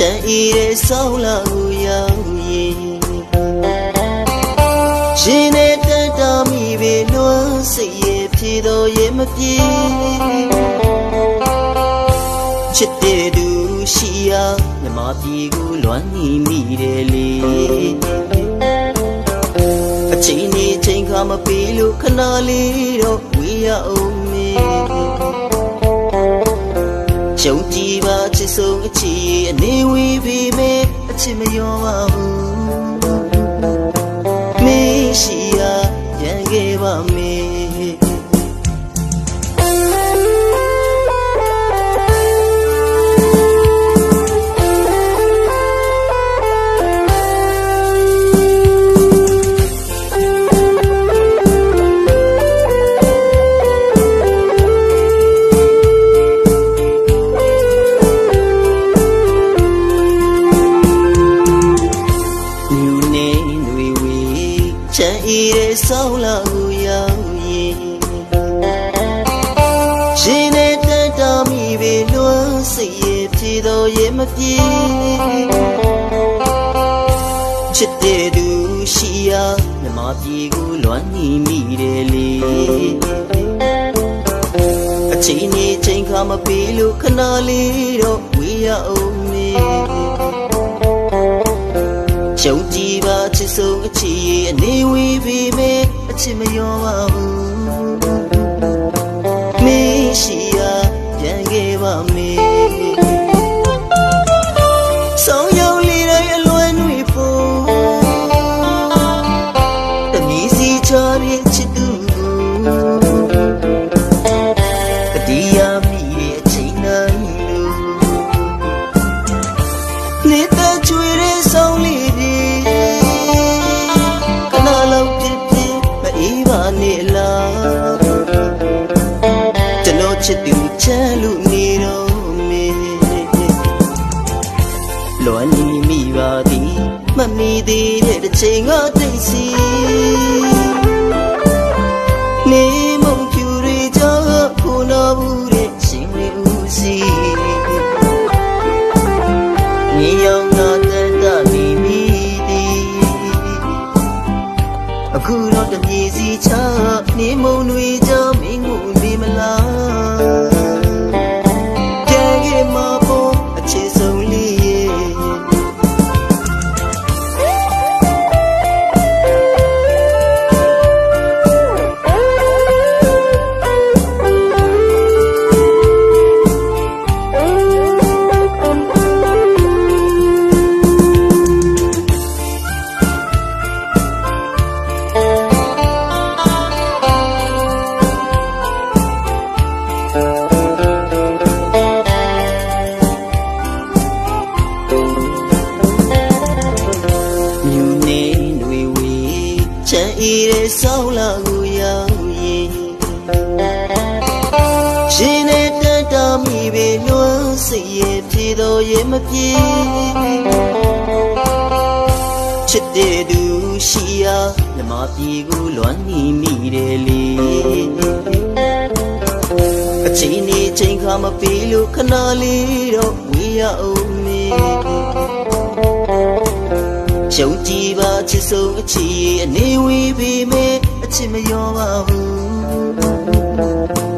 တဲ့ဆောင်းလာကိုရောက်ရင်ရှင်နဲ့တန်တာမိပဲလွမ်းစိတ်ရဲ့ဖြေတော်ရဲ့မပြေချစ်တဲ့သူရှိရာမြမပြေကိုလွမ်းနေမိတယ်လေအချိန်နဲ့ချိန်ခါမပေးလို့ခဏလေးတော့ဝေးရအောင်မေ ကြုံကြည်ပါချစ်ဆုံးအချီအနေဝေးပြီးမေအချစ်မရောပါဘူးမေရှိရာရန်ခဲ့ပါမေမြူ ဤတဲ့ဆောင်းလာကိုရောက်ရင်ရှင်နဲ့တန်တာမိပဲလွမ်းစိတ်ရဲ့ဖြေတော်ရဲ့မပြေချစ်တဲ့သူရှိရာမြမပြေကိုလွမ်းနေမိတယ်လေအချိန်နဲ့ချိန်ခါမပေးလို့ခဏလေးတော့ဝေးရအောင်မေ ပါချစ်ဆုံးအချီအနေဝေးပြီးမေအချစ်မရောပါဘူးမေရှိရာပြန်ခဲ့ပါမေဆောင်ရောက်လေးတိုင်းအလွယ်နှွေဖို့တမီစီချားရဲ့ချစ်သူ လွန်နေမိပါသည်မမီသေးတဲ့တစ်ချိန်ကတိတ်စီနေမုံဖြူတွေကြောင့်ခုနာဘူးတဲ့ရှင်လေးဦးစီမြေရောင်သာတန်တမိမိသည်အခုတော့တပြေစီချနေမုံတွေကြောင့်မင်းကိုနေမလား ဆောင်းလာကိုရောက်ရင်ရှင်နဲ့တန်တာမိပဲလွမ်းစိတ်ရဲ့ဖြေတော်ရဲ့မပြေချစ်တဲ့သူရှိရာမြမပြေကိုလွမ်းနေမိတယ်လေအချိန်နဲ့ချိန်ခါမပေးလို့ခဏလေးတော့ဝေးရအောင် မေရှုံကြည်ပါချစ်ဆုံးအချီအနေဝေးပြီးမေအချစ်မရောပါဘူး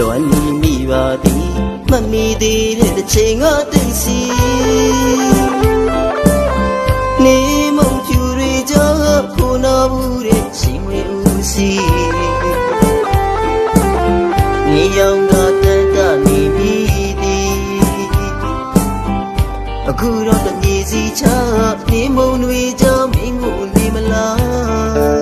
လွမ်းလီမိပါသည်မမီသေးတဲ့တစ်ချိန်ကတိတ်စီနေမုံဖြူတွေကြောင့်ခိုးနာဘူးတဲ့ရှင်တွေဦးစီနေရောင်ကတန်ကနေပြီးသည်အခုတော့တမြေစီချနေမုံတွေကြောင့်မင်းကိုနေမလား